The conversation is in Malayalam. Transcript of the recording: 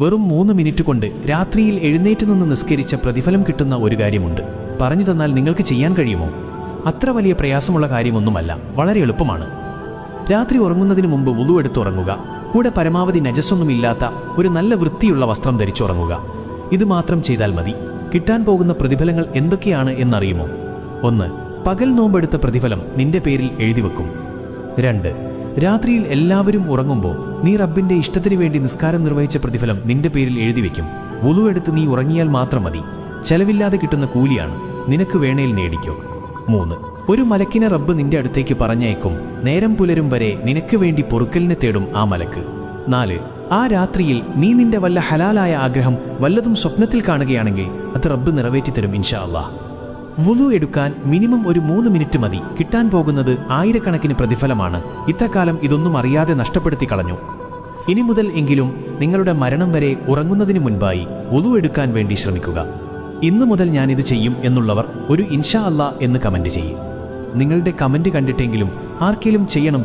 വെറും മൂന്ന് മിനിറ്റ് കൊണ്ട് രാത്രിയിൽ എഴുന്നേറ്റ് നിന്ന് നിസ്കരിച്ച പ്രതിഫലം കിട്ടുന്ന ഒരു കാര്യമുണ്ട്. പറഞ്ഞു തന്നാൽ നിങ്ങൾക്ക് ചെയ്യാൻ കഴിയുമോ? അത്ര വലിയ പ്രയാസമുള്ള കാര്യമൊന്നുമല്ല വളരെ എളുപ്പമാണ്. രാത്രി ഉറങ്ങുന്നതിന് മുമ്പ് വുളു എടുത്തുറങ്ങുക കൂടെ പരമാവധി നജസ്സൊന്നുമില്ലാത്ത ഒരു നല്ല വൃത്തിയുള്ള വസ്ത്രം ധരിച്ചുറങ്ങുക. ഇത് മാത്രം ചെയ്താൽ മതി. കിട്ടാൻ പോകുന്ന പ്രതിഫലങ്ങൾ എന്തൊക്കെയാണ് എന്നറിയുമോ? ഒന്ന് പകൽ നോമ്പെടുത്ത പ്രതിഫലം നിന്റെ പേരിൽ എഴുതി വെക്കും. രണ്ട് രാത്രിയിൽ എല്ലാവരും ഉറങ്ങുമ്പോൾ നീ റബ്ബിന്റെ ഇഷ്ടത്തിനു വേണ്ടി നിസ്കാരം നിർവഹിച്ച പ്രതിഫലം നിന്റെ പേരിൽ എഴുതി വെക്കും വുളു എടുത്ത് നീ ഉറങ്ങിയാൽ മാത്രം മതി. ചെലവില്ലാതെ കിട്ടുന്ന കൂലിയാണ് നിനക്ക് വേണേൽ നേടിക്കോ. മൂന്ന്. ഒരു മലക്കിനെ റബ്ബ് നിന്റെ അടുത്തേക്ക് പറഞ്ഞയക്കും. നേരം പുലരും വരെ നിനക്ക് വേണ്ടി പൊറുക്കലിനെ തേടും ആ മലക്ക്. നാല്. ആ രാത്രിയിൽ നീ നിന്റെ വല്ല ഹലാലായ ആഗ്രഹം വല്ലതും സ്വപ്നത്തിൽ കാണുകയാണെങ്കിൽ അത് റബ്ബ് നിറവേറ്റിത്തരും ഇൻഷാ അള്ളാഹ്. വുളു എടുക്കാൻ മിനിമം ഒരു മൂന്ന് മിനിറ്റ് മതി. കിട്ടാൻ പോകുന്നത് ആയിരക്കണക്കിന് പ്രതിഫലമാണ്. ഇത്തക്കാലം ഇതൊന്നും അറിയാതെ നഷ്ടപ്പെടുത്തി കളഞ്ഞു. ഇനി മുതൽ എങ്കിലും നിങ്ങളുടെ മരണം വരെ ഉറങ്ങുന്നതിന് മുൻപായി വുളു എടുക്കാൻ വേണ്ടി ശ്രമിക്കുക. ഇന്നു മുതൽ ഞാനിത് ചെയ്യും എന്നുള്ളവർ ഒരു ഇൻഷാ അല്ലാ എന്ന് കമന്റ് ചെയ്യും. നിങ്ങളുടെ കമന്റ് കണ്ടിട്ടെങ്കിലും ആർക്കെങ്കിലും ചെയ്യണം